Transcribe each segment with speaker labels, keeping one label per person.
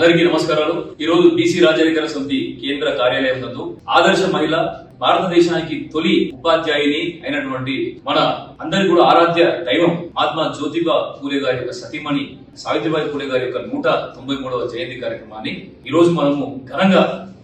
Speaker 1: అందరికీ నమస్కారాలు. ఈ రోజు బీసీ రాజ్యాధికార సమితి కేంద్ర కార్యాలయం నందు ఆదర్శ మహిళ భారతదేశానికి తొలి ఉపాధ్యాయుని అయినటువంటి మన అందరి కూడా ఆరాధ్య దైవం మహాత్మా జ్యోతిబా పూలే గారి యొక్క సతీమణి సావిత్రిబాయి పూలే గారి యొక్క నూట తొంభై మూడవ జయంతి కార్యక్రమాన్ని ఈ రోజు మనము ఘనంగా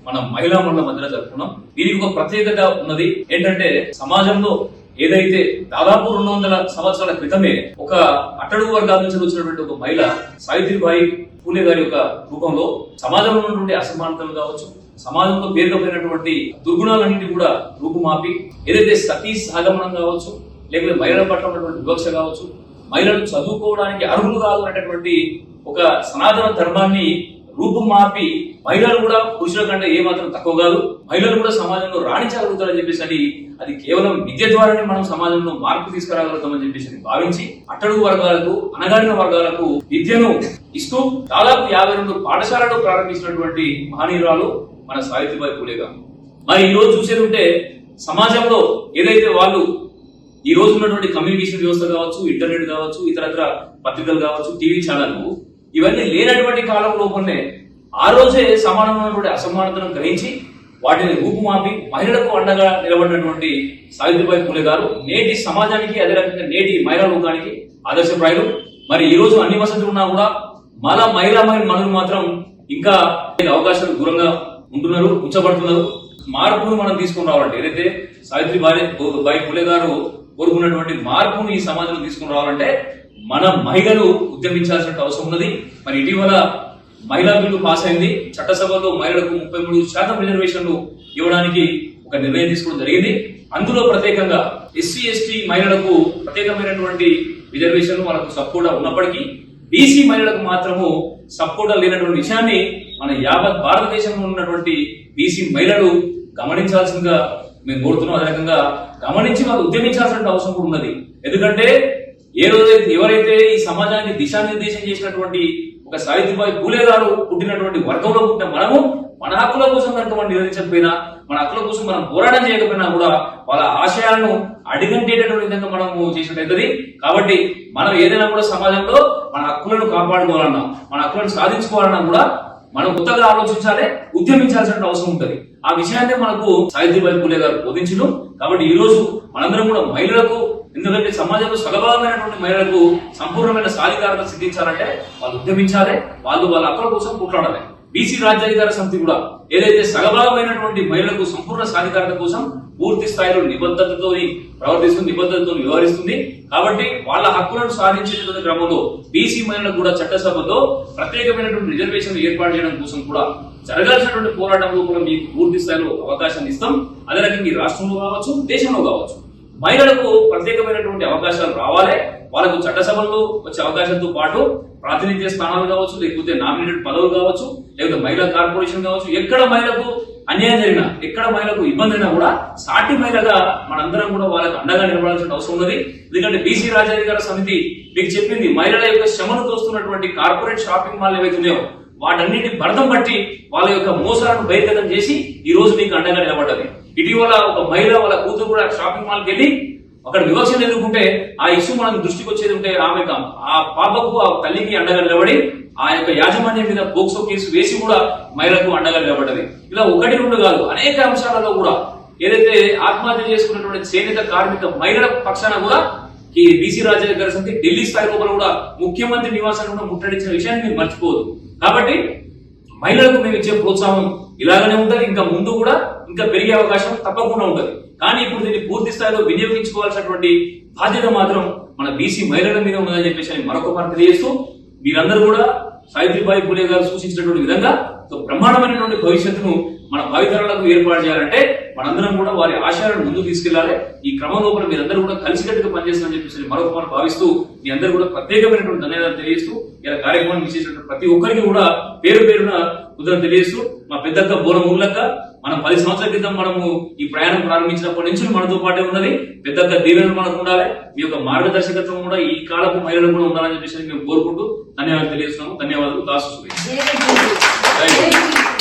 Speaker 1: మన మహిళా మండల మధ్యలో జరుపుకున్నాం. దీనికి ఒక ప్రత్యేకత ఉన్నది ఏంటంటే సమాజంలో ఏదైతే దాదాపు రెండు వందల సంవత్సరాల క్రితమే ఒక అట్టడుగు వర్గాల నుంచి వచ్చినటువంటి ఒక మహిళ సావిత్రిబాయి పూలే గారి యొక్క రూపంలో సమాజంలో ఉన్నటువంటి అసమానతలు కావచ్చు సమాజంలో పేరుకపోయినటువంటి దుర్గుణాలన్నింటి కూడా రూపుమాపి ఏదైతే సతీ సహగమనం కావచ్చు లేకపోతే మహిళల పట్ల ఉన్నటువంటి వివక్ష కావచ్చు మహిళలు చదువుకోవడానికి అర్హులు కాదు అనేటటువంటి ఒక సనాతన ధర్మాన్ని రూపు మార్పి మహిళలు కూడా పురుషుల కంటే ఏమాత్రం తక్కువ కాదు. మహిళలు కూడా సమాజంలో రాణించగలుగుతారని చెప్పేసి అది అది కేవలం విద్య ద్వారానే మనం సమాజంలో మార్పు తీసుకురాగలుగుతామని చెప్పేసి భావించి అట్టడుగు వర్గాలకు అనగాడిన వర్గాలకు విద్యను ఇస్తూ దాదాపు యాభై రెండు పాఠశాలలు ప్రారంభించినటువంటి మహనీయురాలు మన సావిత్రిబాయి పూలే గారు మరి ఈ రోజు చూసేది ఉంటే సమాజంలో ఏదైతే వాళ్ళు ఈ రోజు ఉన్నటువంటి కమ్యూనికేషన్ వ్యవస్థ కావచ్చు ఇంటర్నెట్ కావచ్చు ఇతరత్ర పత్రికలు కావచ్చు టీవీ ఛానళ్ళు ఇవన్నీ లేనటువంటి కాలం లోపలనే ఆ రోజే సమానమైనటువంటి అసమానతను గ్రహించి వాటిని రూపుమాపి మహిళలకు అండగా నిలబడినటువంటి సావిత్రిబాయి పూలే గారు నేటి సమాజానికి అదే రకంగా నేటి మహిళా లోకానికి ఆదర్శప్రాయులు. మరి ఈ రోజు అన్ని వసతులు ఉన్నా కూడా మళ్ళా మహిళా మనులు మాత్రం ఇంకా అవకాశాలు దూరంగా ఉంటున్నారు ఉంచబడుతున్నారు. మార్పును మనం తీసుకుని రావాలంటే ఏదైతే సావిత్రి బాయి బాయి పూలే గారు కోరుకున్నటువంటి మార్పును ఈ సమాజంలో తీసుకుని రావాలంటే మన మహిళలు ఉద్యమించాల్సిన అవసరం ఉన్నది. మరి ఇటీవల మహిళా బిల్లు పాస్ అయింది. చట్టసభలో మహిళలకు ముప్పై మూడు శాతం రిజర్వేషన్లు ఇవ్వడానికి ఒక నిర్ణయం తీసుకోవడం జరిగింది. అందులో ప్రత్యేకంగా ఎస్సీ ఎస్టీ మహిళలకు ప్రత్యేకమైనటువంటి రిజర్వేషన్లు వాళ్ళకు సపోర్ట్ ఉన్నప్పటికీ బీసీ మహిళలకు మాత్రము సపోర్ట్ లేనటువంటి విషయాన్ని మన యావత్ భారతదేశంలో ఉన్నటువంటి బీసీ మహిళలు గమనించాల్సిందిగా మేము కోరుతున్నాం. అదే రకంగా గమనించి వాళ్ళు ఉద్యమించాల్సిన అవసరం కూడా ఉన్నది. ఎందుకంటే ఏ రోజైతే ఎవరైతే ఈ సమాజానికి దిశానిర్దేశం చేసినటువంటి ఒక సావిత్రిబాయి పూలే గారు పుట్టినటువంటి వర్గంలో పుట్టిన మనము మన హక్కుల కోసం కనుక మనం నిరోధించకపోయినా మన హక్కుల కోసం మనం పోరాటం చేయకపోయినా కూడా వాళ్ళ ఆశయాలను అడిగంటేటటువంటి విధంగా మనము చేసినట్టయితుంది కాబట్టి మనం ఏదైనా కూడా సమాజంలో మన హక్కులను కాపాడుకోవాలన్నా మన హక్కులను సాధించుకోవాలన్నా కూడా మనం కొత్తగా ఆలోచించాలి ఉద్యమించాల్సిన అవసరం ఉంటుంది. ఆ విషయాన్ని మనకు సావిత్రిబాయి పూలే గారు బోధించడం కాబట్టి ఈ రోజు మనందరం కూడా మహిళలకు ఎందుకంటే సమాజంలో సగభాగమైనటువంటి మహిళలకు సంపూర్ణమైన సాధికారత సిద్ధించాలంటే వాళ్ళు ఉద్యమించాలి వాళ్ళు వాళ్ళ హక్కుల కోసం పోట్లాడాలి. బీసీ రాజ్యాధికార సమితి కూడా ఏదైతే సగభాగమైనటువంటి మహిళలకు సంపూర్ణ సాధికారత కోసం పూర్తి స్థాయిలో నిబద్ధతతో ప్రవర్తిస్తుంది నిబద్ధతతో వ్యవహరిస్తుంది. కాబట్టి వాళ్ళ హక్కులను సాధించేటువంటి క్రమంలో బీసీ మహిళలకు కూడా చట్టసభలో ప్రత్యేకమైనటువంటి రిజర్వేషన్ ఏర్పాటు చేయడం కోసం కూడా జరగాల్సినటువంటి పోరాటంలో కూడా మీకు పూర్తి స్థాయిలో అవకాశం ఇస్తాం. అదే రకంగా ఈ రాష్ట్రంలో కావచ్చు దేశంలో కావచ్చు. మహిళలకు ప్రత్యేకమైనటువంటి అవకాశాలు రావాలి. వాళ్ళకు చట్టసభల్లో వచ్చే అవకాశంతో పాటు ప్రాతినిధ్య స్థానాలు కావచ్చు లేకపోతే నామినేటెడ్ పదవులు కావచ్చు లేకపోతే మహిళా కార్పొరేషన్ కావచ్చు. ఎక్కడ మహిళకు అన్యాయం జరిగినా ఎక్కడ మహిళకు ఇబ్బంది అయినా కూడా సాటి మహిళగా మనందరం కూడా వాళ్ళకి అండగా నిలబడాల్సిన అవసరం ఉన్నది. ఎందుకంటే బీసీ రాజాధికార సమితి మీకు చెప్పింది మహిళల యొక్క శ్రమను తోస్తున్నటువంటి కార్పొరేట్ షాపింగ్ మాల్ ఏవైతే ఉన్నాయో వాటన్నిటి భరతం బట్టి వాళ్ళ యొక్క మోసాలను బహిర్గతం చేసి ఈ రోజు మీకు అండగా నిలబడ్డది. ఇటీవల ఒక మహిళ వాళ్ళ కూతురు కూడా షాపింగ్ మాల్కి వెళ్ళి అక్కడ వివక్షను ఎదుర్కొంటే ఆ ఇష్యూ మనకు దృష్టికి వచ్చేది ఉంటే ఆమె ఆ పాపకు ఆ తల్లికి అండగా నిలబడి ఆ యొక్క యాజమాన్యం మీద పోక్సో కేసు వేసి కూడా మహిళకు అండగా నిలబడ్డది. ఇలా ఒకటి రెండు కాదు అనేక అంశాలలో కూడా ఏదైతే ఆత్మహత్య చేసుకున్నటువంటి చేనేత కార్మిక మహిళల పక్షాన కూడా ఈ బీసీ రాజ్యాధికార సమితి ఢిల్లీ స్థాయి లోపల కూడా ముఖ్యమంత్రి నివాసాన్ని కూడా ముట్టడించిన విషయాన్ని మీరు మర్చిపోవద్దు. కాబట్టి మహిళలకు మేము ఇచ్చే ప్రోత్సాహం ఇలాగనే ఉంటుంది ఇంకా ముందు కూడా ఇంకా పెరిగే అవకాశం తప్పకుండా ఉంటుంది. కానీ ఇప్పుడు దీన్ని పూర్తి స్థాయిలో వినియోగించుకోవాల్సినటువంటి బాధ్యత మాత్రం మన బీసీ మహిళల మీద ఉందని చెప్పేసి మరొక మాట తెలియజేస్తూ మీరందరూ కూడా సావిత్రిబాయి పూలే గారు సూచించినటువంటి విధంగా సో బ్రహ్మాండమైనటువంటి భవిష్యత్తును మన భావితరాలకు ఏర్పాటు చేయాలంటే మనందరం కూడా వారి ఆశయాలను ముందుకు తీసుకెళ్ళాలి ఈ క్రమం లోపల మీరందరూ కూడా కలిసికట్టుగా పనిచేస్తామని చెప్పేసి మరొక భావిస్తూ మీ అందరూ కూడా ప్రత్యేకమైనటువంటి ధన్యవాదాలు తెలియజేస్తూ ఇలా కార్యక్రమాన్ని చేసినటువంటి ప్రతి ఒక్కరికి కూడా పేరు పేరున ఉదయం తెలియజేస్తూ మా పెద్దక్క బోల ఊర్లక్క మనం పది సంవత్సరాల క్రితం మనము ఈ ప్రయాణం ప్రారంభించినప్పటి నుంచి మనతో పాటే ఉన్నది. పెద్దక్క దీవెనలు మనకు ఉండాలి. మీ యొక్క మార్గదర్శకత్వం కూడా ఈ కాలపు మహిళలు కూడా ఉండాలని చెప్పేసి మేము కోరుకుంటూ ధన్యవాదాలు తెలియజేస్తున్నాము. ధన్యవాదాలు. దాసు